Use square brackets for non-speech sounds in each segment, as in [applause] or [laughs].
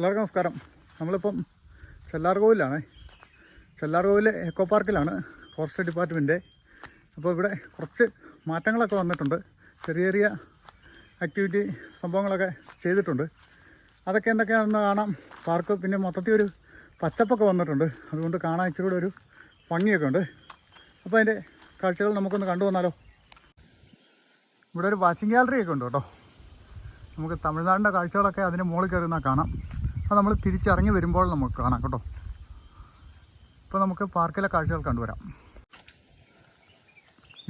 എല്ലാവർക്കും നമസ്കാരം. നമ്മളിപ്പം ചെല്ലാർകോവിലാണ്. ചെല്ലാർകോവിൽ എക്കോ പാർക്കിലാണ് ഫോറസ്റ്റ് ഡിപ്പാർട്ട്മെന്റ് അപ്പോൾ ഇവിടെ കുറച്ച് മാറ്റങ്ങളൊക്കെ വന്നിട്ടുണ്ട്. ചെറിയ ചെറിയ ആക്ടിവിറ്റി സംഭവങ്ങളൊക്കെ ചെയ്തിട്ടുണ്ട്. അതൊക്കെ എന്തൊക്കെയാണെന്ന് കാണാം. പാർക്ക് പിന്നെ മൊത്തത്തിൽ ഒരു പച്ചപ്പൊക്കെ വന്നിട്ടുണ്ട്. അതുകൊണ്ട് കാണാൻ ഇച്ചിരി കൂടെ ഒരു ഭംഗിയൊക്കെ ഉണ്ട്. അപ്പോൾ അതിന്റെ കാഴ്ചകൾ നമുക്കൊന്ന് കണ്ടു വന്നാലോ? ഇവിടെ ഒരു വാച്ചിങ് ഗാലറിയൊക്കെ ഉണ്ട് കേട്ടോ. നമുക്ക് തമിഴ്നാടിന്റെ കാഴ്ചകളൊക്കെ അതിന് മുകളിൽ കയറുന്ന കാണാം. അപ്പോൾ നമ്മൾ തിരിച്ചിറങ്ങി വരുമ്പോൾ നമുക്ക് കാണാം കേട്ടോ. ഇപ്പോൾ നമുക്ക് പാർക്കിലെ കാഴ്ചകൾ കണ്ടുവരാം.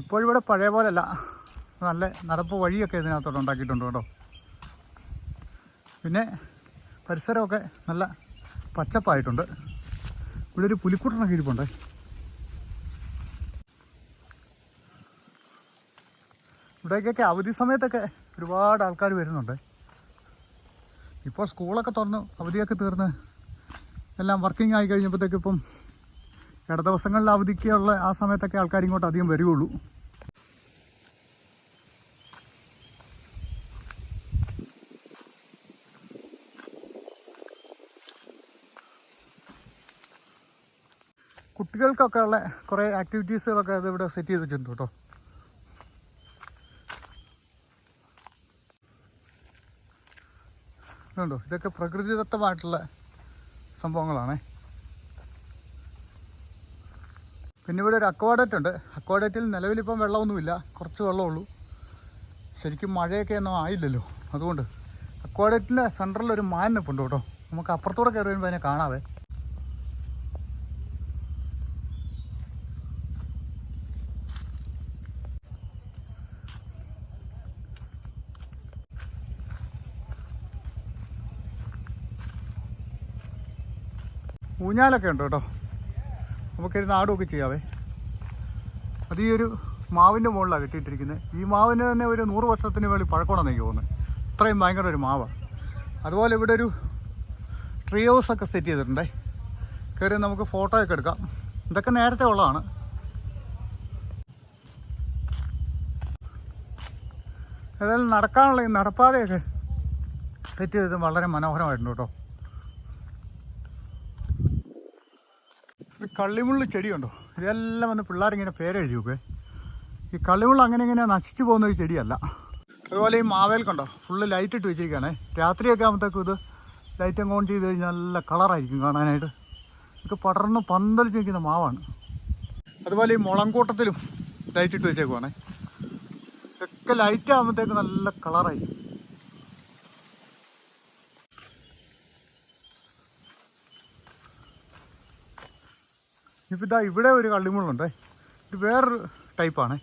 ഇപ്പോഴിവിടെ പഴയ പോലെയല്ല. നല്ല നടപ്പ് വഴിയൊക്കെ ഇതിനകത്തോട്ട് ഉണ്ടാക്കിയിട്ടുണ്ട് കേട്ടോ. പിന്നെ പരിസരമൊക്കെ നല്ല പച്ചപ്പായിട്ടുണ്ട്. ഇവിടെ ഒരു പുലിക്കുട്ടനൊക്കെ ഇരിപ്പുണ്ടേ ഇവിടേക്കൊക്കെ അവധി സമയത്തൊക്കെ ഒരുപാട് ആൾക്കാർ വരുന്നുണ്ട്. ഇപ്പോൾ സ്കൂളൊക്കെ തുറന്ന് അവധിയൊക്കെ തീർന്ന് എല്ലാം വർക്കിംഗ് ആയി കഴിഞ്ഞപ്പോഴത്തേക്ക് ഇപ്പം ഇട ദിവസങ്ങളിൽ അവധിക്കുള്ള ആ സമയത്തൊക്കെ ആൾക്കാർ ഇങ്ങോട്ട് അധികം വരികയുള്ളൂ കുട്ടികൾക്കൊക്കെ ഉള്ള കുറേ ആക്ടിവിറ്റീസുകളൊക്കെ ഇവിടെ സെറ്റ് ചെയ്ത് വെച്ചിട്ടുണ്ട് കേട്ടോ. ഇതുണ്ടോ? ഇതൊക്കെ പ്രകൃതിദത്തമായിട്ടുള്ള സംഭവങ്ങളാണേ. പിന്നെ ഇവിടെ ഒരു അക്വാഡേറ്റ് ഉണ്ട്. അക്വാഡേറ്റിൽ നിലവിലിപ്പം വെള്ളമൊന്നുമില്ല. കുറച്ച് വെള്ളമുള്ളൂ. ശരിക്കും മഴയൊക്കെ ഒന്നും ആയില്ലല്ലോ. അതുകൊണ്ട് അക്വാഡേറ്റിന്റെ സെന്ററിൽ ഒരു മാൻ നിൽപ്പുണ്ട് കേട്ടോ. നമുക്ക് അപ്പുറത്തൂടെ കയറി വരുമ്പോൾ അതിനെ കാണാവേ. ഊഞ്ഞാലൊക്കെ ഉണ്ട് കേട്ടോ. നമുക്കൊരു നാടുമൊക്കെ ചെയ്യാവേ. അത് ഈ ഒരു മാവിന്റെ മുകളിലാണ് കെട്ടിയിട്ടിരിക്കുന്നത് ഈ മാവിന് തന്നെ ഒരു നൂറ് വർഷത്തിന് വേണ്ടി പഴക്കമാണെന്ന് എനിക്ക് തോന്നുന്നത് ഇത്രയും ഭയങ്കര ഒരു മാവാണ് അതുപോലെ ഇവിടെ ഒരു ട്രീ ഹൗസ് ഒക്കെ സെറ്റ് ചെയ്തിട്ടുണ്ടേ. കയറി നമുക്ക് ഫോട്ടോ ഒക്കെ എടുക്കാം. ഇതൊക്കെ നേരത്തെ ഉള്ളതാണ്. ഏതായാലും നടക്കാനുള്ള ഈ നടപ്പാതയൊക്കെ സെറ്റ് ചെയ്തത് വളരെ മനോഹരമായിട്ടുണ്ട് കേട്ടോ. ഒരു കള്ളിമുള്ളി ചെടിയുണ്ടോ? ഇതെല്ലാം വന്ന് പിള്ളേരിങ്ങനെ പേരെഴുതി നോക്കേ ഈ കള്ളിമുള്ള അങ്ങനെ ഇങ്ങനെ നശിച്ചു പോകുന്ന ഒരു ചെടിയല്ല. അതുപോലെ ഈ മാവേൽ കണ്ടോ? ഫുള്ള് ലൈറ്റ് ഇട്ട് വെച്ചിരിക്കുകയാണേ. രാത്രിയൊക്കെ ആകുമ്പോഴത്തേക്കും ഇത് ലൈറ്റ് അങ്ങ് ഓൺ ചെയ്ത് കഴിഞ്ഞാൽ നല്ല കളറായിരിക്കും കാണാനായിട്ട്. ഇതൊക്കെ പടർന്ന് പന്തലിച്ച് നിൽക്കുന്ന മാവാണ്. അതുപോലെ ഈ മുളങ്കൂട്ടത്തിലും ലൈറ്റ് ഇട്ട് വെച്ചേക്കുവാണേ. ഇതൊക്കെ ലൈറ്റ് ആകുമ്പോഴത്തേക്ക് നല്ല കളറായിരിക്കും ഇപ്പം ഇതാ ഇവിടെ ഒരു കള്ളിമുള്ളുണ്ട്. ഇത് വേറൊരു ടൈപ്പാണ്.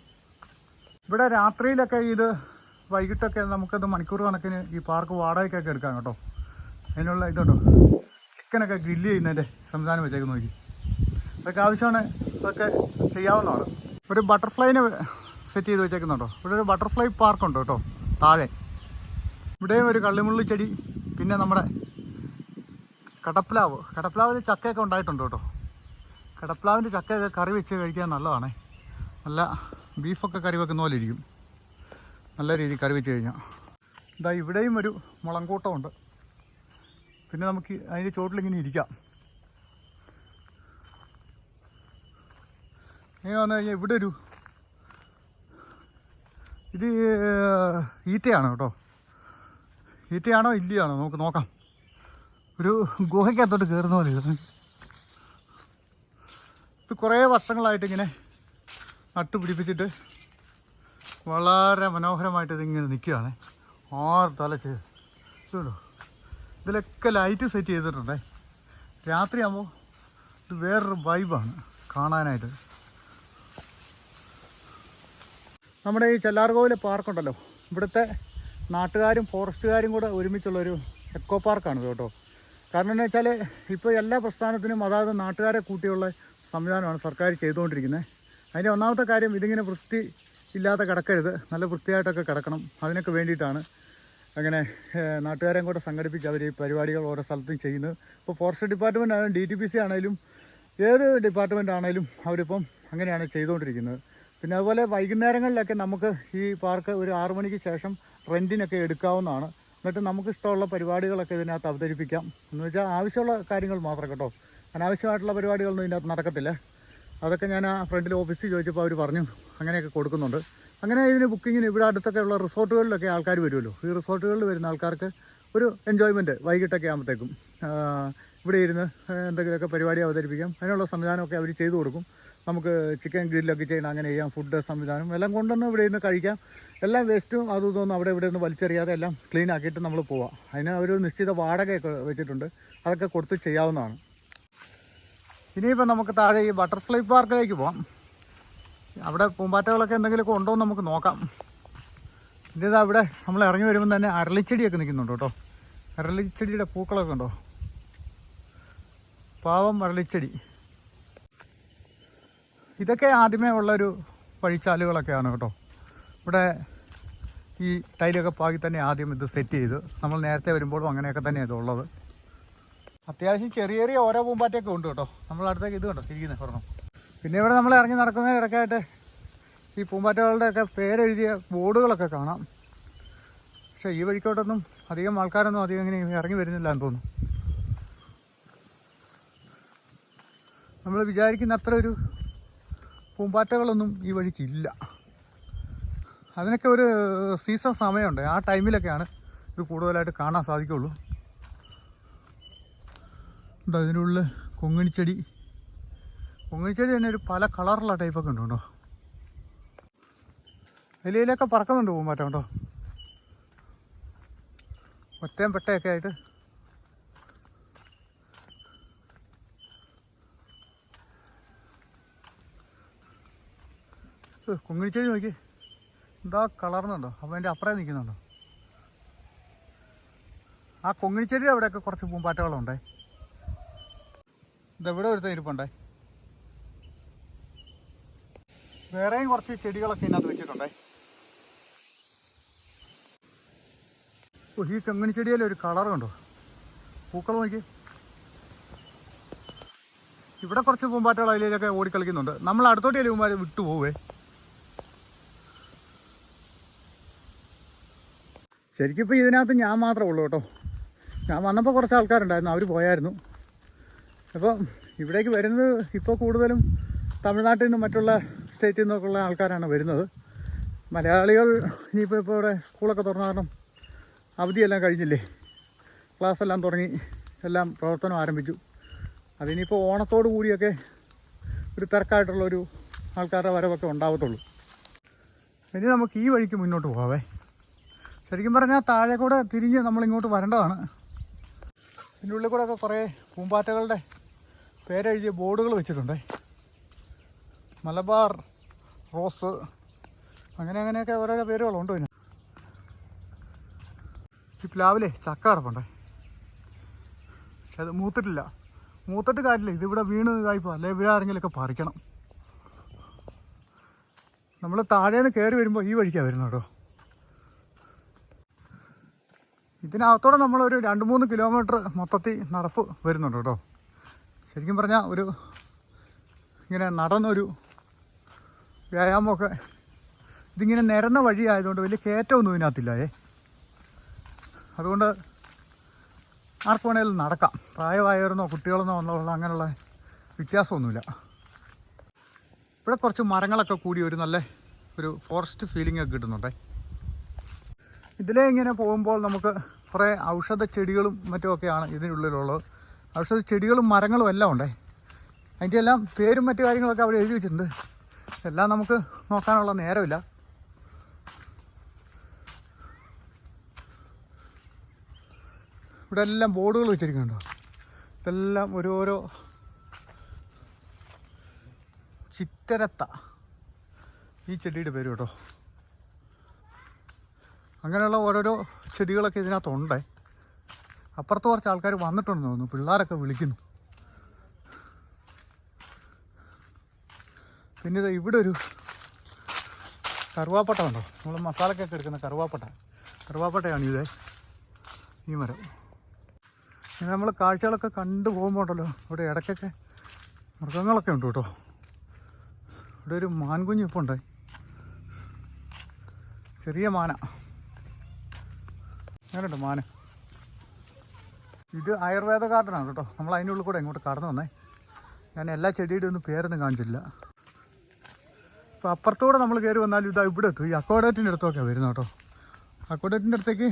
ഇവിടെ രാത്രിയിലൊക്കെ ഇത് വൈകിട്ടൊക്കെ നമുക്കത് മണിക്കൂർ കണക്കിന് ഈ പാർക്ക് വാടകയ്ക്കൊക്കെ എടുക്കാം കേട്ടോ. അതിനുള്ള ഇതുണ്ടോ? ചിക്കനൊക്കെ ഗ്രില്ല് ചെയ്യുന്നതിന്റെ സംവിധാനം വെച്ചേക്ക് നോക്കി. അതൊക്കെ ആവശ്യമാണ്. അതൊക്കെ ചെയ്യാവുന്നതാണ്. ഒരു ബട്ടർഫ്ലൈനെ സെറ്റ് ചെയ്ത് വെച്ചേക്കുന്നുണ്ടോ? ഇവിടെ ഒരു ബട്ടർഫ്ലൈ പാർക്കുണ്ട് കേട്ടോ താഴെ. ഇവിടെയും ഒരു കള്ളിമുള്ളി ചെടി പിന്നെ നമ്മുടെ കടപ്പ്ലാവ് കടപ്പ്ലാവിൽ ചക്കയൊക്കെ ഉണ്ടായിട്ടുണ്ട് കേട്ടോ. കടപ്ലാവിന്റെ ചക്കയൊക്കെ കറി വെച്ച് കഴിക്കാൻ നല്ലതാണേ. നല്ല ബീഫൊക്കെ കറി വെക്കുന്ന പോലെ ഇരിക്കും. നല്ല രീതിയിൽ കറി വെച്ച് കഴിഞ്ഞാൽ ഇതാ ഇവിടെയും ഒരു മുളങ്കൂട്ടമുണ്ട്. പിന്നെ നമുക്ക് അതിന്റെ ചോട്ടിലിങ്ങനെ ഇരിക്കാം. ഇങ്ങനെ വന്നു കഴിഞ്ഞാൽ ഇവിടെ ഒരു ഇത് ഈറ്റയാണ് കേട്ടോ. ഈറ്റയാണോ ഇല്ലയാണോ? നമുക്ക് നോക്കാം. ഒരു ഗുഹയ്ക്കകത്തോട്ട് കയറുന്ന പോലെ ഇത് കുറേ വർഷങ്ങളായിട്ട് ഇങ്ങനെ നട്ടുപിടിപ്പിച്ചിട്ട് വളരെ മനോഹരമായിട്ട് ഇതിങ്ങനെ നിൽക്കുകയാണ്. ആറ് തലച്ച് ഇതുണ്ടോ? ഇതിലൊക്കെ ലൈറ്റ് സെറ്റ് ചെയ്തിട്ടുണ്ടേ. രാത്രിയാകുമ്പോൾ ഇത് വേറൊരു വൈബാണ് കാണാനായിട്ട്. നമ്മുടെ ഈ ചെല്ലാർകോവിലെ പാർക്കുണ്ടല്ലോ. ഇവിടുത്തെ നാട്ടുകാരും ഫോറസ്റ്റുകാരും കൂടെ ഒരുമിച്ചുള്ളൊരു എക്കോ പാർക്കാണ് കേട്ടോ. കാരണം എന്ന് വെച്ചാൽ ഇപ്പോൾ എല്ലാ പ്രസ്ഥാനത്തിനും അതായത് നാട്ടുകാരെ കൂട്ടിയുള്ള സംവിധാനമാണ് സർക്കാർ ചെയ്തുകൊണ്ടിരിക്കുന്നത്. അതിന്റെ ഒന്നാമത്തെ കാര്യം ഇതിങ്ങനെ വൃത്തി ഇല്ലാതെ കിടക്കരുത്. നല്ല വൃത്തിയായിട്ടൊക്കെ കിടക്കണം. അതിനൊക്കെ വേണ്ടിയിട്ടാണ് അങ്ങനെ നാട്ടുകാരെയും കൂടെ സംഘടിപ്പിച്ച് അവർ ഈ പരിപാടികൾ ഓരോ സ്ഥലത്തും ചെയ്യുന്നത്. ഇപ്പോൾ ഫോറസ്റ്റ് ഡിപ്പാർട്ട്മെന്റ് ആണെങ്കിലും ഡി ടി പി സി ആണെങ്കിലും ഏത് ഡിപ്പാർട്ട്മെന്റ് ആണെങ്കിലും അവരിപ്പം അങ്ങനെയാണ് ചെയ്തുകൊണ്ടിരിക്കുന്നത്. പിന്നെ അതുപോലെ വൈകുന്നേരങ്ങളിലൊക്കെ നമുക്ക് ഈ പാർക്ക് ഒരു ആറു മണിക്ക് ശേഷം റെന്റിനൊക്കെ എടുക്കാവുന്നതാണ്. എന്നിട്ട് നമുക്ക് ഇഷ്ടമുള്ള പരിപാടികളൊക്കെ ഇതിനകത്ത് അവതരിപ്പിക്കാം. എന്ന് വെച്ചാൽ ആവശ്യമുള്ള കാര്യങ്ങൾ മാത്രം കേട്ടോ. അനാവശ്യമായിട്ടുള്ള പരിപാടികളൊന്നും ഇതിനകത്ത് നടക്കത്തില്ല. അതൊക്കെ ഞാൻ ആ ഫ്രണ്ടിൽ ഓഫീസിൽ ചോദിച്ചപ്പോൾ അവർ പറഞ്ഞു. അങ്ങനെയൊക്കെ കൊടുക്കുന്നുണ്ട്. അങ്ങനെ ഇതിന് ബുക്കിങ്ങിന് ഇവിടെ അടുത്തൊക്കെ ഉള്ള റിസോർട്ടുകളിലൊക്കെ ആൾക്കാർ വരുമല്ലോ. ഈ റിസോർട്ടുകളിൽ വരുന്ന ആൾക്കാർക്ക് ഒരു എൻജോയ്മെന്റ് വൈകിട്ടൊക്കെ ആകുമ്പോഴത്തേക്കും ഇവിടെ ഇരുന്ന് എന്തെങ്കിലുമൊക്കെ പരിപാടി അവതരിപ്പിക്കാം. അതിനുള്ള സംവിധാനമൊക്കെ അവർ ചെയ്തു കൊടുക്കും. നമുക്ക് ചിക്കൻ ഗ്രില്ലൊക്കെ ചെയ്യണം അങ്ങനെ ചെയ്യാം. ഫുഡ് സംവിധാനം എല്ലാം കൊണ്ടുവന്ന് ഇവിടെ ഇരുന്ന് കഴിക്കാം. എല്ലാം വേസ്റ്റും അതും ഇതൊന്നും അവിടെ ഇവിടെ നിന്ന് വലിച്ചെറിയാതെ എല്ലാം ക്ലീൻ ആക്കിയിട്ട് നമ്മൾ പോവാം. അതിന് ഒരു നിശ്ചിത വാടകയൊക്കെ വെച്ചിട്ടുണ്ട്. അതൊക്കെ കൊടുത്ത് ചെയ്യാവുന്നതാണ്. ഇനിയിപ്പോൾ നമുക്ക് താഴെ ഈ ബട്ടർഫ്ലൈ പാർക്കിലേക്ക് പോകാം അവിടെ പൂമ്പാറ്റകളൊക്കെ എന്തെങ്കിലുമൊക്കെ ഉണ്ടോ എന്ന് നമുക്ക് നോക്കാം. ഇതാ അവിടെ നമ്മൾ ഇറങ്ങി വരുമ്പോൾ തന്നെ അരളിച്ചെടിയൊക്കെ നിൽക്കുന്നുണ്ട് കേട്ടോ. അരളിച്ചെടിയുടെ പൂക്കളൊക്കെ ഉണ്ടോ? പാവം അരളിച്ചെടി. ഇതൊക്കെ ആദ്യമേ ഉള്ളൊരു വഴിച്ചാലുകളൊക്കെയാണ് കേട്ടോ. ഇവിടെ ഈ ടൈലൊക്കെ പാകി തന്നെ ആദ്യം ഇത് സെറ്റ് ചെയ്ത്. നമ്മൾ നേരത്തെ വരുമ്പോഴും അങ്ങനെയൊക്കെ തന്നെയാണ് ഇതുള്ളത് അത്യാവശ്യം ചെറിയ ചെറിയ ഓരോ പൂമ്പാറ്റയൊക്കെ ഉണ്ട് കേട്ടോ. നമ്മൾ അടുത്തേക്ക് ഇത് കണ്ടോ? ഇരിക്കുന്നത് പറഞ്ഞു പിന്നെ ഇവിടെ നമ്മൾ ഇറങ്ങി നടക്കുന്നതിന് ഇടയ്ക്കായിട്ട് ഈ പൂമ്പാറ്റകളുടെയൊക്കെ പേരെഴുതിയ ബോർഡുകളൊക്കെ കാണാം. പക്ഷേ ഈ വഴിക്കോട്ടൊന്നും അധികം ആൾക്കാരൊന്നും അധികം ഇങ്ങനെ ഇറങ്ങി വരുന്നില്ല എന്ന് തോന്നുന്നു. നമ്മൾ വിചാരിക്കുന്ന അത്ര ഒരു പൂമ്പാറ്റകളൊന്നും ഈ വഴിക്കില്ല അതിനൊക്കെ ഒരു സീസൺ സമയമുണ്ട്. ആ ടൈമിലൊക്കെയാണ് ഇത് കൂടുതലായിട്ട് കാണാൻ സാധിക്കുള്ളൂ. ഉണ്ടോ. ഉള്ളിൽ കൊങ്ങിണിച്ചെടി. കൊങ്ങിണിച്ചെടി തന്നെ ഒരു പല കളറുള്ള ടൈപ്പൊക്കെ ഉണ്ട് കേട്ടോ. വലിയയിലൊക്കെ പറക്കുന്നുണ്ട് പൂമ്പാറ്റ കേട്ടോ. ഒറ്റയും പെട്ടയൊക്കെ ആയിട്ട്. കൊങ്ങിണിച്ചെടി നോക്കി. എന്താ കളർന്നുണ്ടോ? അപ്പം അതിന്റെ അപ്പുറം നിൽക്കുന്നുണ്ടോ? ആ കൊങ്ങിണിച്ചെടി അവിടെയൊക്കെ കുറച്ച് പൂമ്പാറ്റകളുണ്ടേ. ഇതെവിടെ ഒരുത്ത ഇരിപ്പുണ്ടേ. വേറെയും കുറച്ച് ചെടികളൊക്കെ ഇതിനകത്ത് വെച്ചിട്ടുണ്ടേ. ഈ കമ്മിനി ചെടിയിൽ ഒരു കളർ കണ്ടോ? പൂക്കൾ നോക്കി. ഇവിടെ കുറച്ച് പൂമ്പാറ്റകൾ അതിലൊക്കെ ഓടിക്കളിക്കുന്നുണ്ട്. നമ്മൾ അടുത്തോട്ട് ചെല്ലുമ്പോൾ വിട്ടു പോവേ. ശരിക്കും ഇപ്പോൾ ഇതിനകത്ത് ഞാൻ മാത്രമേ ഉള്ളൂ കേട്ടോ. ഞാൻ വന്നപ്പോൾ കുറച്ച് ആൾക്കാരുണ്ടായിരുന്നു. അവർ പോയായിരുന്നു. അപ്പോൾ ഇവിടേക്ക് വരുന്നത് ഇപ്പോൾ കൂടുതലും തമിഴ്നാട്ടിൽ നിന്നും മറ്റുള്ള സ്റ്റേറ്റിൽ നിന്നൊക്കെ ഉള്ള ആൾക്കാരാണ് വരുന്നത്. മലയാളികൾ ഇനിയിപ്പോൾ ഇപ്പോൾ ഇവിടെ സ്കൂളൊക്കെ തുറന്ന കാരണം അവധിയെല്ലാം കഴിഞ്ഞില്ലേ? ക്ലാസ് എല്ലാം തുടങ്ങി എല്ലാം പ്രവർത്തനം ആരംഭിച്ചു. അതിനിപ്പോൾ ഓണത്തോടു കൂടിയൊക്കെ ഒരു തിരക്കായിട്ടുള്ളൊരു ആൾക്കാരുടെ വരവൊക്കെ ഉണ്ടാവത്തുള്ളൂ. ഇനി നമുക്ക് ഈ വഴിക്ക് മുന്നോട്ട് പോകാവേ. ശരിക്കും പറഞ്ഞാൽ താഴെ കൂടെ തിരിഞ്ഞ് നമ്മളിങ്ങോട്ട് വരേണ്ടതാണ്. ഇതിന്റെ ഉള്ളിൽ കൂടെ ഒക്കെ കുറേ പൂമ്പാറ്റകളുടെ പേരെഴുതിയ ബോർഡുകൾ വെച്ചിട്ടുണ്ട്. മലബാർ റോസ് അങ്ങനെ അങ്ങനെയൊക്കെ ഓരോരോ പേരുകളുണ്ട് പിന്നെ. ഈ പ്ലാവിലെ ചക്ക കിടപ്പുണ്ടേ. പക്ഷെ അത് മൂത്തിട്ടില്ല. മൂത്തിട്ട് കാര്യമില്ല. ഇതിവിടെ വീണ് ഇതായിപ്പോൾ അല്ലെ ഇവിടെ ആരെങ്കിലുമൊക്കെ പറിക്കണം. നമ്മൾ താഴേന്ന് കയറി വരുമ്പോൾ ഈ വഴിക്കാണ് വരുന്നത് കേട്ടോ. ഇതിനകത്തോടെ നമ്മളൊരു രണ്ട് മൂന്ന് കിലോമീറ്റർ മൊത്തത്തിൽ നടപ്പ് വരുന്നുണ്ട് കേട്ടോ. ശരിക്കും പറഞ്ഞാൽ ഒരു ഇങ്ങനെ നടന്നൊരു വ്യായാമമൊക്കെ ഇതിങ്ങനെ നിരന്ന വഴി ആയതുകൊണ്ട് വലിയ കയറ്റമൊന്നും ഏ. അതുകൊണ്ട് ആർക്ക് വേണേലും നടക്കാം. പ്രായമായവരെന്നോ കുട്ടികളെന്നോ എന്നുള്ള അങ്ങനെയുള്ള വ്യത്യാസമൊന്നുമില്ല. ഇവിടെ കുറച്ച് മരങ്ങളൊക്കെ കൂടി ഒരു നല്ല ഒരു ഫോറസ്റ്റ് ഫീലിംഗ് ഒക്കെ കിട്ടുന്നുണ്ടേ. ഇതിലേ ഇങ്ങനെ പോകുമ്പോൾ നമുക്ക് കുറേ ഔഷധ ചെടികളും മറ്റുമൊക്കെയാണ് ഇതിനുള്ളിലുള്ളത്. ഔഷധ ചെടികളും മരങ്ങളും എല്ലാം ഉണ്ടേ. അതിന്റെ എല്ലാം പേരും മറ്റു കാര്യങ്ങളൊക്കെ അവിടെ എഴുതി വെച്ചിട്ടുണ്ട്. എല്ലാം നമുക്ക് നോക്കാനുള്ള നേരമില്ല. ഇവിടെ എല്ലാം ബോർഡുകൾ വെച്ചിരിക്കുന്നുണ്ടോ? ഇതെല്ലാം ഓരോരോ ചിറ്റരത്ത. ഈ ചെടിയുടെ പേര് കേട്ടോ. അങ്ങനെയുള്ള ഓരോരോ ചെടികളൊക്കെ ഇതിനകത്തുണ്ട്. അപ്പുറത്ത് കുറച്ച് ആൾക്കാർ വന്നിട്ടുണ്ടെന്ന് തോന്നുന്നു. പിള്ളേരൊക്കെ വിളിക്കുന്നു. പിന്നെ ഇവിടെ ഒരു കറുവാപ്പട്ട ഉണ്ടോ നമ്മൾ മസാലക്കൊക്കെ എടുക്കുന്ന കറുവാപ്പട്ട. കറുവാപ്പട്ടയാണ് ഇത്. ഈ മരം. നമ്മൾ കാഴ്ചകളൊക്കെ കണ്ടു പോകുമ്പോൾ ഉണ്ടല്ലോ. ഇവിടെ ഇടയ്ക്കൊക്കെ മൃഗങ്ങളൊക്കെ ഉണ്ട് കേട്ടോ. ഇവിടെ ഒരു മാൻകുഞ്ഞ് ഇപ്പോൾ ഉണ്ട്. ചെറിയ മാന. അങ്ങനെയുണ്ട് മാന്. ഇത് ആയുർവേദ ഗാർഡനാണ് കേട്ടോ. നമ്മൾ അതിന്റെ ഉള്ളിൽ കൂടെ ഇങ്ങോട്ട് കടന്നു വന്നേ. ഞാൻ എല്ലാ ചെടിയുടെ ഒന്നും പേരൊന്നും കാണിച്ചില്ല. അപ്പോൾ അപ്പുറത്തൂടെ നമ്മൾ കയറി വന്നാലും ഇതാ ഇവിടെ എത്തും. ഈ അക്കോഡേറ്റിന്റെ അടുത്തൊക്കെ വരുന്നത് കേട്ടോ. അക്കോഡേറ്റിന്റെ അടുത്തേക്ക്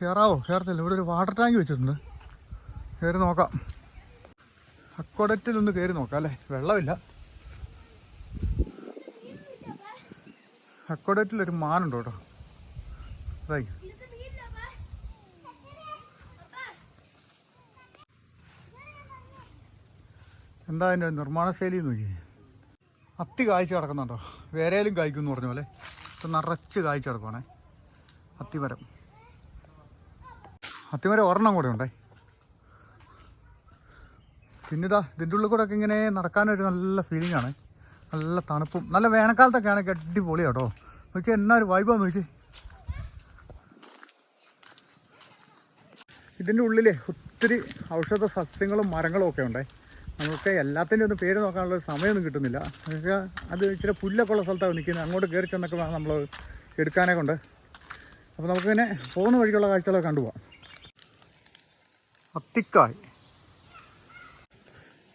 കയറാവോ? കയറത്തില്ല. ഇവിടെ ഒരു വാട്ടർ ടാങ്ക് വെച്ചിട്ടുണ്ട്. കയറി നോക്കാം. അക്കോഡറ്റിലൊന്ന് കയറി നോക്കാം അല്ലേ? വെള്ളമില്ല. അക്കോഡറ്റിലൊരു മാനുണ്ട് കേട്ടോ. അതായി എന്താ അതിന്റെ നിർമ്മാണ ശൈലി നോക്കി അത്തി കായ്ച്ച് കിടക്കുന്നുണ്ടോ? വേരയിലും കായ്ക്കും എന്ന് പറഞ്ഞ പോലെ. ഇപ്പം നിറച്ച് കായ്ച്ച് കിടക്കുവാണേ. അത്തിമരം. അത്തിമരം ഒരെണ്ണം കൂടെ ഉണ്ടേ. പിന്നെ ഇതാ ഇതിന്റെ ഉള്ളിൽ കൂടെ ഒക്കെ ഇങ്ങനെ നടക്കാനൊരു നല്ല ഫീലിംഗ് ആണ്. നല്ല തണുപ്പും നല്ല വേനൽക്കാലത്തൊക്കെ ആണെങ്കിൽ അടിപൊളി കേട്ടോ നോക്കി എന്നാ ഒരു വൈബാ നോക്കി. ഇതിന്റെ ഉള്ളിൽ ഒത്തിരി ഔഷധ സസ്യങ്ങളും മരങ്ങളും ഒക്കെ ഉണ്ടേ. നമുക്ക് എല്ലാത്തിന്റെ ഒന്നും പേര് നോക്കാനുള്ള സമയമൊന്നും കിട്ടുന്നില്ല. നമുക്ക് അത് ഇച്ചിരി പുല്ലൊക്കെ ഉള്ള സ്ഥലത്താണ് നിൽക്കുന്നത്. അങ്ങോട്ട് കയറി ചെന്നൊക്കെ വേണം നമ്മൾ എടുക്കാനേ കൊണ്ട്. അപ്പോൾ നമുക്ക് നമുക്കിങ്ങനെ പോകുന്ന വഴിക്കുള്ള കാഴ്ചകളൊക്കെ കണ്ടുപോകാം അത്തിക്കായ്.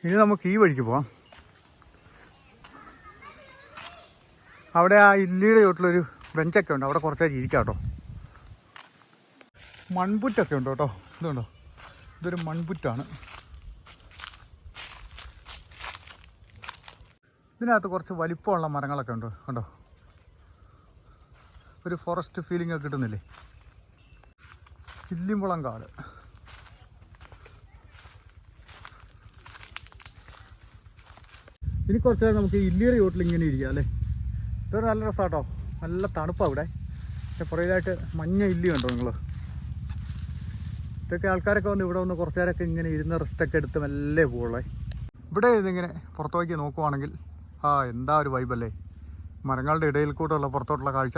ഇനി നമുക്ക് ഈ വഴിക്ക് പോവാം. അവിടെ ആ ഇല്ലിയുടെ ചോട്ടിലൊരു ബെഞ്ചൊക്കെ ഉണ്ട്. അവിടെ കുറച്ചേ ഇരിക്കാം കേട്ടോ. മൺപുറ്റൊക്കെ ഉണ്ട് കേട്ടോ. ഇതുണ്ടോ? ഇതൊരു മൺപുറ്റാണ്. ഇതിനകത്ത് കുറച്ച് വലിപ്പമുള്ള മരങ്ങളൊക്കെ ഉണ്ട് കണ്ടോ? ഒരു ഫോറസ്റ്റ് ഫീലിംഗ് ഒക്കെ കിട്ടുന്നില്ലേ? ഇല്ലിമുളം കാട്. ഇനി കുറച്ച് നേരം നമുക്ക് ഇല്ലിയുടെ ചോട്ടിൽ ഇങ്ങനെ ഇരിക്കാം അല്ലേ? ഇതൊരു നല്ല രസമാട്ടോ നല്ല തണുപ്പാണ് ഇവിടെ. പക്ഷെ പുറകിലായിട്ട് മഞ്ഞ ഇല്ലി കണ്ടോ നിങ്ങൾ ഇതൊക്കെ ആൾക്കാരൊക്കെ വന്ന് ഇവിടെ വന്ന് കുറച്ച് നേരമൊക്കെ ഇങ്ങനെ ഇരുന്ന് റെസ്റ്റൊക്കെ എടുത്ത് മെല്ലെ പോകുള്ളേ ഇവിടെ ഇതിങ്ങനെ പുറത്തേക്ക് നോക്കുവാണെങ്കിൽ ആ എന്താ ഒരു വൈബല്ലേ മരങ്ങളുടെ ഇടയിൽ കൂടെയുള്ള പുറത്തോട്ടുള്ള കാഴ്ച.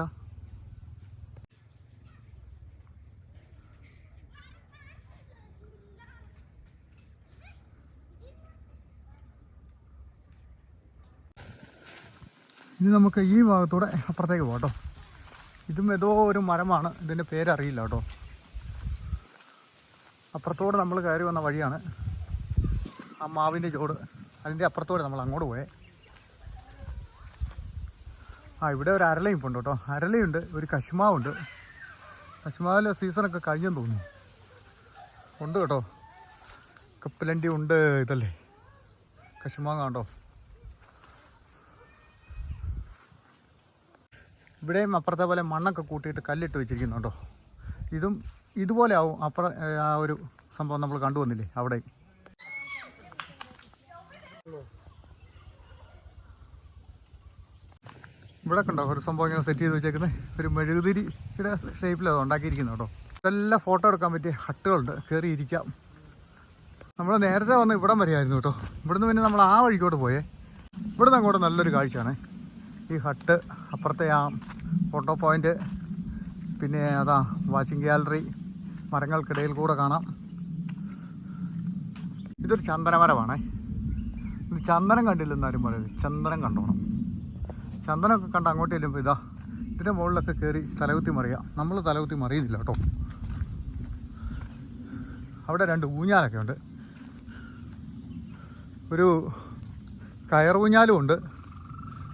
ഇനി നമുക്ക് ഈ ഭാഗത്തൂടെ അപ്പുറത്തേക്ക് പോകാം കേട്ടോ. ഇതും ഏതോ ഒരു മരമാണ്. ഇതിന്റെ പേരറിയില്ല കേട്ടോ. അപ്പുറത്തോടെ നമ്മൾ കയറി വന്ന വഴിയാണ് ആ മാവിന്റെ ചോട് അതിന്റെ അപ്പുറത്തോടെ നമ്മൾ അങ്ങോട്ട് പോയേ. ആ ഇവിടെ ഒരു അരളയും ഉണ്ട് കേട്ടോ. അരളയുണ്ട് ഒരു കശുമാവുണ്ട്. കശുമാവിലെ സീസണൊക്കെ കഴിഞ്ഞെന്ന് തോന്നുന്നു. ഉണ്ട് കേട്ടോ. കപ്പലണ്ടി ഉണ്ട് ഇതല്ലേ? കശുമാങ്ങാണ്ടോ ഇവിടെയും അപ്പുറത്തെ പോലെ മണ്ണൊക്കെ കൂട്ടിയിട്ട് കല്ലിട്ട് വെച്ചിരിക്കുന്നുണ്ടോ ഇതും ഇതുപോലെ ആവും. അപ്പുറം ആ ഒരു സംഭവം നമ്മൾ കണ്ടുവന്നില്ലേ? അവിടെ. ഇവിടെ കണ്ടോ ഒരു സംഭവം ഇങ്ങനെ സെറ്റ് ചെയ്ത് വെച്ചേക്കുന്നത് ഒരു മെഴുകുതിരിയുടെ ഷേപ്പിൽ അത് ഉണ്ടാക്കിയിരിക്കുന്നു കേട്ടോ. ഇതെല്ലാം ഫോട്ടോ എടുക്കാൻ പറ്റിയ ഹട്ടുകളുണ്ട്. കയറിയിരിക്കാം നമ്മൾ നേരത്തെ വന്ന് ഇവിടം വരെയായിരുന്നു കേട്ടോ. ഇവിടുന്ന് പിന്നെ നമ്മൾ ആ വഴിക്കോട്ട് പോയേ. ഇവിടുന്ന് അങ്ങോട്ട് നല്ലൊരു കാഴ്ചയാണ്. ഈ ഹട്ട് അപ്പുറത്തെ ആ ഫോട്ടോ പോയിന്റ് പിന്നെ അതാ വാച്ചിങ് ഗാലറി മരങ്ങൾക്കിടയിൽ കൂടെ കാണാം. ഇതൊരു ചന്ദനമരമാണേ. ചന്ദനം കണ്ടില്ലെന്നാരും പറയുന്നത് ചന്ദനം കണ്ടോണം. ചന്ദനമൊക്കെ കണ്ട് അങ്ങോട്ട് ചെല്ലുമ്പോൾ ഇതാ ഇതിന്റെ മുകളിലൊക്കെ കയറി തലകുത്തി മറിയാം. നമ്മൾ തലകുത്തി മറിയുന്നില്ല കേട്ടോ. അവിടെ രണ്ട് ഊഞ്ഞാലൊക്കെ ഉണ്ട്. ഒരു കയറൂഞ്ഞാലും ഉണ്ട്.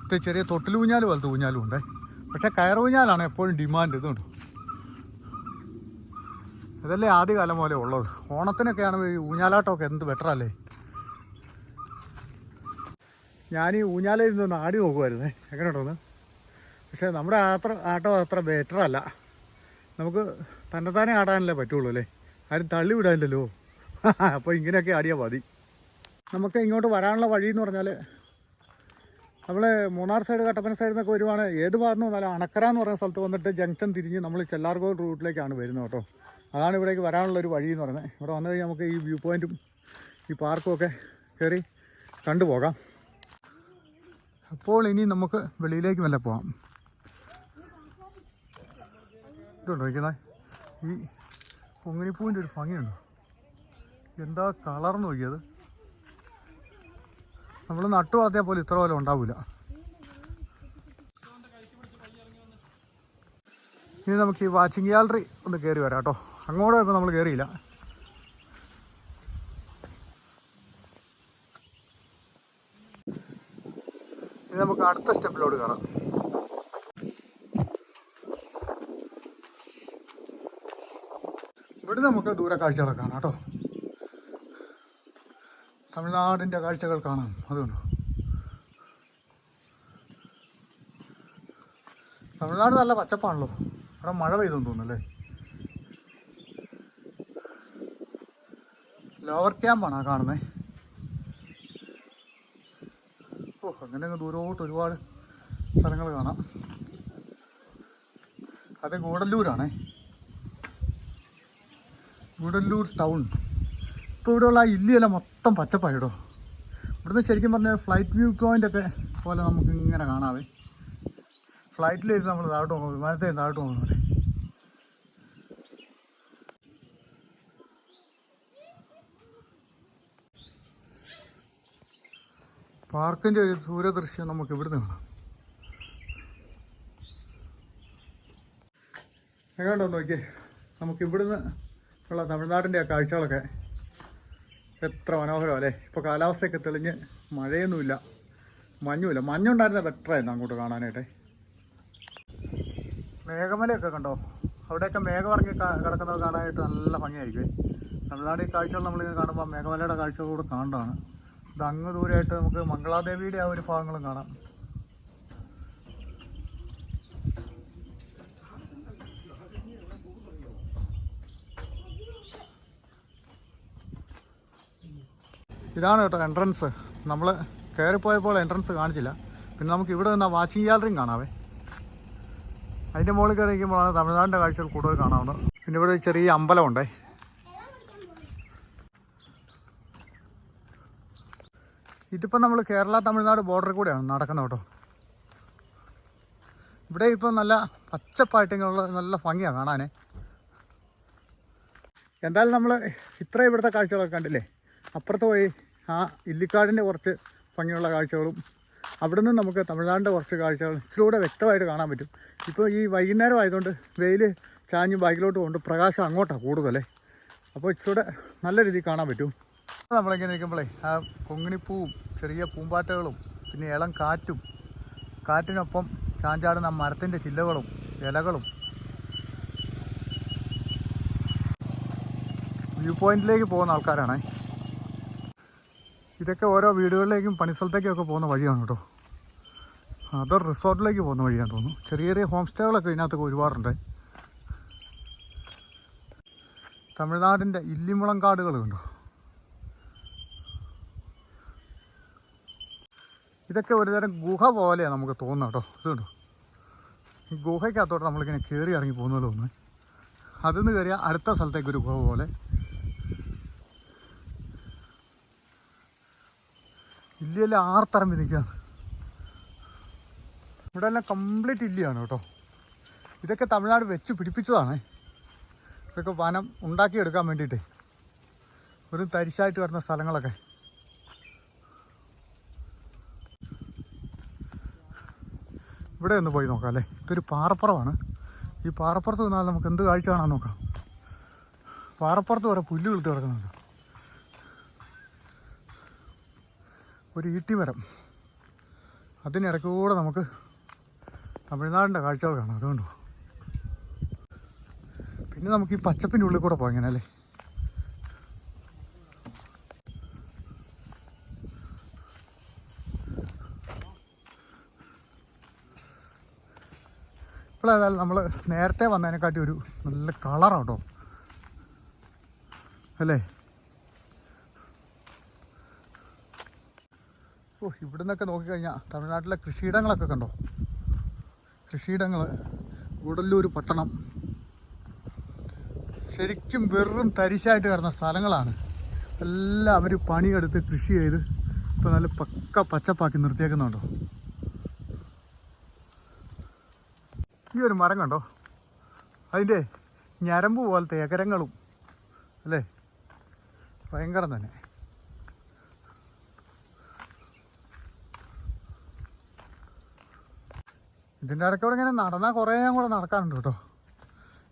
ഇത്തിരി ചെറിയ തൊട്ടിലൂഞ്ഞാൽ പോലത്തെ ഊഞ്ഞാലും ഉണ്ട്. പക്ഷേ കയറൂഞ്ഞാലാണ് എപ്പോഴും ഡിമാൻഡ് ഇതുണ്ട് ഇതല്ലേ ആദ്യകാലം പോലെ ഉള്ളത്. ഓണത്തിനൊക്കെയാണ് ഈ ഊഞ്ഞാലാട്ടമൊക്കെ എന്ത് ബെറ്റർ അല്ലേ? ഞാൻ ഈ ഊഞ്ഞാലയിൽ നിന്ന് ആടി നോക്കുമായിരുന്നേ എങ്ങനെ ഉണ്ടോന്ന് പക്ഷേ നമ്മുടെ അത്ര ആട്ടം അത്ര ബെറ്റർ അല്ല. നമുക്ക് തന്നെത്താനെ ആടാനല്ലേ പറ്റുള്ളൂ അല്ലേ? ആരും തള്ളി വിടാനില്ലല്ലോ. [laughs] അപ്പോൾ ഇങ്ങനെയൊക്കെ ആടിയാൽ മതി. നമുക്ക് ഇങ്ങോട്ട് വരാനുള്ള വഴി എന്ന് പറഞ്ഞാൽ നമ്മൾ മൂന്നാർ സൈഡ് കട്ടപ്പന സൈഡിൽ നിന്നൊക്കെ വരുവാണ്. ഏത് ഭാഗത്ത് നിന്ന് വന്നാലും അണക്കര എന്ന് പറയുന്ന സ്ഥലത്ത് വന്നിട്ട് ജംഗ്ഷൻ തിരിഞ്ഞ് നമ്മൾ ചെല്ലാർകോട് റൂട്ടിലേക്കാണ് വരുന്നത് കേട്ടോ. അതാണ് ഇവിടേക്ക് വരാനുള്ള ഒരു വഴി എന്ന് പറയുന്നത്. ഇവിടെ വന്നു കഴിഞ്ഞാൽ നമുക്ക് ഈ വ്യൂ പോയിന്റും ഈ പാർക്കും ഒക്കെ കയറി കണ്ടുപോകാം. അപ്പോൾ ഇനി നമുക്ക് വെളിയിലേക്ക് വല്ല പോവാം. ഇതുണ്ടോ നോക്കുന്നത് ഈ പൊങ്ങിനിപ്പൂവിന്റെ ഒരു ഭംഗിയുണ്ടോ? എന്താ കളർ നോക്കിയത്? നമ്മൾ നട്ടു വളർത്തിയാൽ പോലും ഇത്ര പോലെ ഉണ്ടാവില്ല ഇനി നമുക്ക് ഈ വാച്ചിങ് ഗാലറി ഒന്ന് കയറി വരാം കേട്ടോ. അങ്ങോട്ട് ഇപ്പോൾ നമ്മൾ കയറിയില്ല ഇനി നമുക്ക് അടുത്ത സ്റ്റെപ്പിലോട്ട് കയറാം. ഇവിടെ നമുക്ക് ദൂരെ കാഴ്ചകളൊക്കെ കാണാം കേട്ടോ. തമിഴ്നാടിന്റെ കാഴ്ചകൾ കാണാം. അതുകൊണ്ട് തമിഴ്നാട് നല്ല പച്ചപ്പാണല്ലോ. അവിടെ മഴ പെയ്തെന്ന് തോന്നുന്നല്ലേ? ലോവർ ക്യാമ്പാണ് ആ കാണുന്നത് ഓ അങ്ങനെ അങ്ങ് ദൂരോട്ട് ഒരുപാട് സ്ഥലങ്ങൾ കാണാം. അത് ഗൂഡല്ലൂരാണേ. ഗൂഡല്ലൂർ ടൗൺ. ഇപ്പോൾ ഇവിടെയുള്ള ആ ഇല്ലിയെല്ലാം മൊത്തം പച്ചപ്പായിടോ. ഇവിടുന്ന് ശരിക്കും പറഞ്ഞാൽ ഫ്ലൈറ്റ് വ്യൂ പോയിന്റ് ഒക്കെ പോലെ നമുക്ക് ഇങ്ങനെ കാണാവേ ഫ്ലൈറ്റിലിരുന്ന് നമ്മൾ താഴോട്ട് പോകും വിമാനത്തിൽ താഴോട്ട് പോകുന്ന പോലെ പാർക്കിന്റെ ഒരു ദൂരദൃശ്യം നമുക്ക് ഇവിടുന്ന് കാണാം. എങ്ങോട്ടോ നോക്കിയേ? നമുക്ക് ഇവിടുന്ന് ഉള്ള തമിഴ്നാടിന്റെ ആ കാഴ്ചകളൊക്കെ എത്ര മനോഹരം അല്ലേ? ഇപ്പോൾ കാലാവസ്ഥയൊക്കെ തെളിഞ്ഞ് മഴയൊന്നുമില്ല മഞ്ഞുമില്ല. മഞ്ഞുണ്ടായിരുന്ന ബെറ്ററായിരുന്നു അങ്ങോട്ട് കാണാനായിട്ടെ. മേഘമലയൊക്കെ കണ്ടോ? അവിടെയൊക്കെ മേഘം ഇറങ്ങി കിടക്കുന്നത് കാണാനായിട്ട് നല്ല ഭംഗിയായിരിക്കും. തമിഴ്നാട് ഈ കാഴ്ചകൾ നമ്മളിങ്ങനെ കാണുമ്പോൾ മേഘമലയുടെ കാണേണ്ടതാണ് ഇത് അങ്ങ് ദൂരമായിട്ട് നമുക്ക് മംഗളാദേവിയുടെ ആ ഒരു ഭാഗങ്ങളും കാണാം. ഇതാണ് കേട്ടോ എൻട്രൻസ് നമ്മൾ കയറിപ്പോയപ്പോൾ എൻട്രൻസ് കാണിച്ചില്ല. പിന്നെ നമുക്ക് ഇവിടെ നിന്ന് വാച്ചിങ് ഗ്യാലറിയും കാണാവേ. അതിന്റെ മുകളിൽ കയറി നിൽക്കുമ്പോഴാണ് തമിഴ്നാടിന്റെ കാഴ്ചകൾ കൂടുതൽ കാണാവുന്നത്. പിന്നെ ഇവിടെ ചെറിയ അമ്പലമുണ്ടേ. ഇതിപ്പോൾ നമ്മൾ കേരള തമിഴ്നാട് ബോർഡറിൽ കൂടെയാണ് നടക്കുന്നത് കേട്ടോ. ഇവിടെ ഇപ്പോൾ നല്ല പച്ചപ്പായിട്ടിങ്ങനെയുള്ള നല്ല ഭംഗിയാണ് കാണാനേ. എന്തായാലും നമ്മൾ ഇത്ര ഇവിടുത്തെ കാഴ്ചകളൊക്കെ കണ്ടില്ലേ? അപ്പുറത്ത് പോയി ആ ഇല്ലിക്കാടിന്റെ കുറച്ച് ഭംഗിയുള്ള കാഴ്ചകളും അവിടെ നിന്ന് നമുക്ക് തമിഴ്നാടിന്റെ കുറച്ച് കാഴ്ചകൾ ഇച്ചിരൂടെ വ്യക്തമായിട്ട് കാണാൻ പറ്റും. ഇപ്പോൾ ഈ വൈകുന്നേരം ആയതുകൊണ്ട് വെയിൽ ചാഞ്ഞ് ബാക്കിലോട്ട് കൊണ്ട് പ്രകാശം അങ്ങോട്ടാണ് കൂടുതലേ. അപ്പോൾ ഇച്ചിരൂടെ നല്ല രീതിയിൽ കാണാൻ പറ്റും. നമ്മളിങ്ങനെ നിൽക്കുമ്പോഴേ ആ കൊങ്ങിണിപ്പൂവും ചെറിയ പൂമ്പാറ്റകളും പിന്നെ ഇളം കാറ്റും കാറ്റിനൊപ്പം ചാഞ്ചാടുന്ന മരത്തിന്റെ ചില്ലകളും ഇലകളും. വ്യൂ പോയിന്റിലേക്ക് പോകുന്ന ആൾക്കാരാണ്. ഇതൊക്കെ ഓരോ വീടുകളിലേക്കും പണിസ്ഥലത്തേക്കൊക്കെ പോകുന്ന വഴിയാണ് കേട്ടോ. അതോ റിസോർട്ടിലേക്ക് പോകുന്ന വഴിയാണ് തോന്നുന്നു. ചെറിയ ചെറിയ ഹോം സ്റ്റേകളൊക്കെ ഇതിനകത്തൊക്കെ ഒരുപാടുണ്ട്. തമിഴ്നാടിന്റെ ഇല്ലിമുളം കാടുകൾ ഇതൊക്കെ ഒരുതരം ഗുഹ പോലെയാണ് നമുക്ക് തോന്നുന്നത് കേട്ടോ. ഇത് കേട്ടോ ഈ ഗുഹയ്ക്കകത്തോട്ട് നമ്മളിങ്ങനെ കയറി ഇറങ്ങി പോകുന്ന പോലെ തോന്നുന്നു. അതിൽ നിന്ന് കയറിയ അടുത്ത സ്ഥലത്തേക്ക് ഒരു ഗുഹ പോലെ. ഇല്ലയെല്ലാം ആർത്തറമ്പി നിൽക്കുകയാണ് ഇവിടെ എല്ലാം കംപ്ലീറ്റ് ഇല്ലയാണ് കേട്ടോ. ഇതൊക്കെ തമിഴ്നാട് വെച്ച് പിടിപ്പിച്ചതാണ്. ഇതൊക്കെ വനം ഉണ്ടാക്കിയെടുക്കാൻ വേണ്ടിയിട്ട്. ഒരു തരിശായിട്ട് വരുന്ന സ്ഥലങ്ങളൊക്കെ. ഇവിടെ ഒന്ന് പോയി നോക്കാം അല്ലേ? ഇതൊരു പാറപ്പുറമാണ്. ഈ പാറപ്പുറത്ത് നിന്നാൽ നമുക്ക് എന്ത് കാഴ്ച കാണാൻ നോക്കാം? പാറപ്പുറത്ത് വരെ പുല്ല് കിളുത്ത് കിടക്കുന്നുണ്ട്. ഒരു ഈട്ടിമരം. അതിനിടയ്ക്ക് കൂടെ നമുക്ക് തമിഴ്നാടിന്റെ കാഴ്ചകൾ കാണാം. അതുകൊണ്ട്? പിന്നെ നമുക്ക് ഈ പച്ചപ്പിന്റെ ഉള്ളിൽ കൂടെ പോകാം ഇങ്ങനെ അല്ലേ? ഇപ്പോഴേതായാലും നമ്മൾ നേരത്തെ വന്നതിനെക്കാട്ടി ഒരു നല്ല കളറാണ് അല്ലേ? ഓ ഇവിടെ നിന്നൊക്കെ നോക്കിക്കഴിഞ്ഞാൽ തമിഴ്നാട്ടിലെ കൃഷിയിടങ്ങളൊക്കെ കണ്ടോ? കൃഷിയിടങ്ങൾ ഗുഡല്ലൂർ പട്ടണം. ശരിക്കും വെറും തരിശായിട്ട് കിടന്ന സ്ഥലങ്ങളാണ്. എല്ലാം അവർ പണിയെടുത്ത് കൃഷി ചെയ്ത് ഇപ്പോൾ നല്ല പക്ക പച്ചപ്പാക്കി നിർത്തിയേക്കുന്നുണ്ടോ? ഈ ഒരു മരം കണ്ടോ? അതിന്റെ ഞരമ്പ് പോലത്തെ എകരങ്ങളും അല്ലേ? ഭയങ്കരം തന്നെ. ഇതിന്റെ ഇടയ്ക്കൂടെ ഇങ്ങനെ നടന്നാൽ കുറേ കൂടെ നടക്കാറുണ്ട് കേട്ടോ.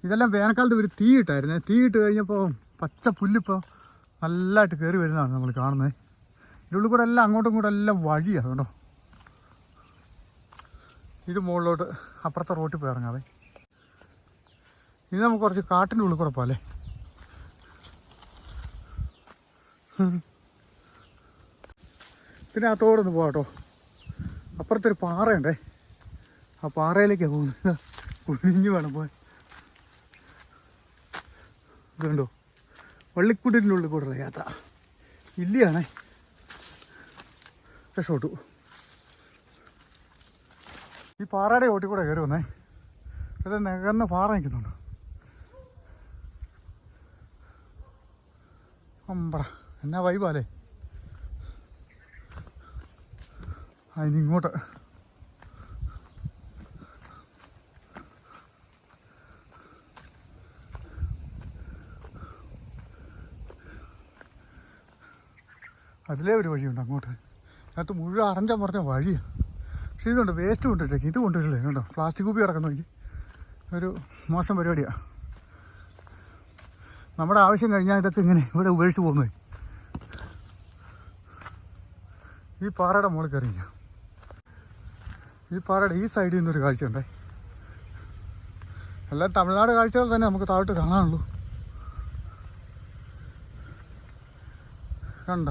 ഇതെല്ലാം വേനൽക്കാലത്ത് ഒരു തീ ഇട്ടായിരുന്നു. തീ ഇട്ട് കഴിഞ്ഞപ്പോൾ പച്ച പുല്ലിപ്പോൾ നല്ലതായിട്ട് കയറി വരുന്നതാണ് നമ്മൾ കാണുന്നത്. ഇതിന്റെ ഉള്ളിൽ കൂടെ എല്ലാം അങ്ങോട്ടും ഇങ്ങോട്ടും എല്ലാം വഴിയാണ് കേട്ടോ. ഇത് മുകളിലോട്ട് അപ്പുറത്തെ റോട്ടിൽ പോയി ഇറങ്ങാവേ. ഇനി നമുക്ക് കുറച്ച് കാട്ടിന്റെ ഉള്ളിൽ കൂടെ പിന്നെ അത്തോടൊന്ന് പോവാം കേട്ടോ. അപ്പുറത്തൊരു പാറയുണ്ടേ. ആ പാറയിലേക്കാണ് പോകുന്നത്. കുനിഞ്ഞു വേണം പോയി ഇതുണ്ടോ വള്ളിക്കുടിന്റെ ഉള്ളിൽ കൂടെയുള്ള യാത്ര. ഇല്ലയാണേ. രക്ഷപ്പെട്ടു ഈ പാറയുടെ ഓട്ടി കൂടെ കയറി വന്നേ. ഇത് നികന്ന പാറ നിൽക്കുന്നുണ്ട്. അമ്പട എന്നാ വൈബാലേ അതിന് ഇങ്ങോട്ട്. അതിലേ ഒരു വഴിയുണ്ട് അങ്ങോട്ട്. അതിനകത്ത് മുഴുവൻ അറിഞ്ഞാൽ പറഞ്ഞ വഴിയാണ് പക്ഷേ ഇതുണ്ട് വേസ്റ്റ് കൊണ്ടിട്ടേക്ക് ഇത് കൊണ്ടുവരില്ലേ കണ്ടോ? പ്ലാസ്റ്റിക് കുപ്പി കിടക്കുന്ന നോക്കി. ഒരു മോശം പരിപാടിയാണ് നമ്മുടെ ആവശ്യം കഴിഞ്ഞാൽ ഇതൊക്കെ ഇങ്ങനെ ഇവിടെ ഉപേക്ഷിച്ച് പോകുന്നത് ഈ പാറയുടെ മുകളിൽ കയറി നിൽക്കാം. ഈ പാറയുടെ ഈ സൈഡിൽ നിന്നൊരു കാഴ്ചയുണ്ടേ എല്ലാം തമിഴ്നാട് കാഴ്ചകൾ തന്നെ നമുക്ക് താഴോട്ട് കാണാനുള്ളൂ. കണ്ട?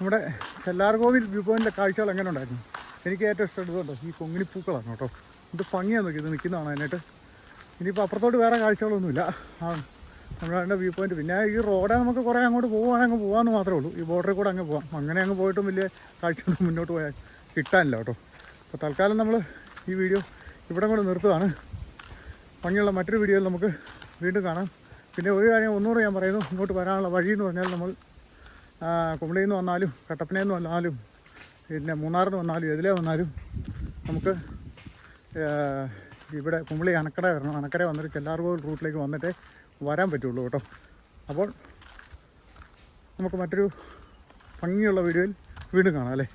നമ്മുടെ ചെല്ലാർകോവിൽ വ്യൂ പോയിന്റിലെ കാഴ്ചകൾ എങ്ങനെ ഉണ്ടായിരുന്നു? എനിക്ക് ഏറ്റവും ഇഷ്ടപ്പെട്ടതുണ്ടോ ഈ കൊങ്ങിണിപ്പൂക്കളാണ് കേട്ടോ. ഇത് ഭംഗിയാണ് നോക്കി ഇത് നിൽക്കുന്നതാണ് അതിനായിട്ട് ഇനിയിപ്പോൾ അപ്പുറത്തോട്ട് വേറെ കാഴ്ചകളൊന്നുമില്ല. ആ നമ്മുടെ വ്യൂ പോയിന്റ്. പിന്നെ ഈ റോഡ് നമുക്ക് കുറേ അങ്ങോട്ട് പോകാൻ അങ്ങ് പോകാമെന്ന് മാത്രമേ ഉള്ളൂ. ഈ ബോർഡറിൽ കൂടെ അങ്ങ് പോകാം അങ്ങനെ അങ്ങ് പോയിട്ടും വലിയ കാഴ്ചയൊന്നും മുന്നോട്ട് പോയാൽ കിട്ടാനില്ല കേട്ടോ. അപ്പോൾ തൽക്കാലം നമ്മൾ ഈ വീഡിയോ ഇവിടെ കൂടെ നിർത്തുകയാണ് ഭംഗിയുള്ള മറ്റൊരു വീഡിയോയിൽ നമുക്ക് വീണ്ടും കാണാം. പിന്നെ ഒരു കാര്യം ഒന്നുകൂടെ ഞാൻ പറയുന്നു. ഇങ്ങോട്ട് വരാനുള്ള വഴി എന്ന് പറഞ്ഞാൽ നമ്മൾ കുമളിയിൽ നിന്ന് വന്നാലും കട്ടപ്പനയിൽ നിന്ന് വന്നാലും പിന്നെ മൂന്നാറിൽ നിന്ന് വന്നാലും എതിലേ വന്നാലും നമുക്ക് ഇവിടെ കുമളി അണക്കട വരണം. അണക്കര വന്നിട്ട് ചെല്ലാർകോവിൽ റൂട്ടിലേക്ക് വന്നിട്ടേ വരാൻ പറ്റുള്ളൂ കേട്ടോ. അപ്പോൾ നമുക്ക് മറ്റൊരു ഭംഗിയുള്ള വീഡിയോയിൽ വീണ്ടും കാണാം അല്ലേ?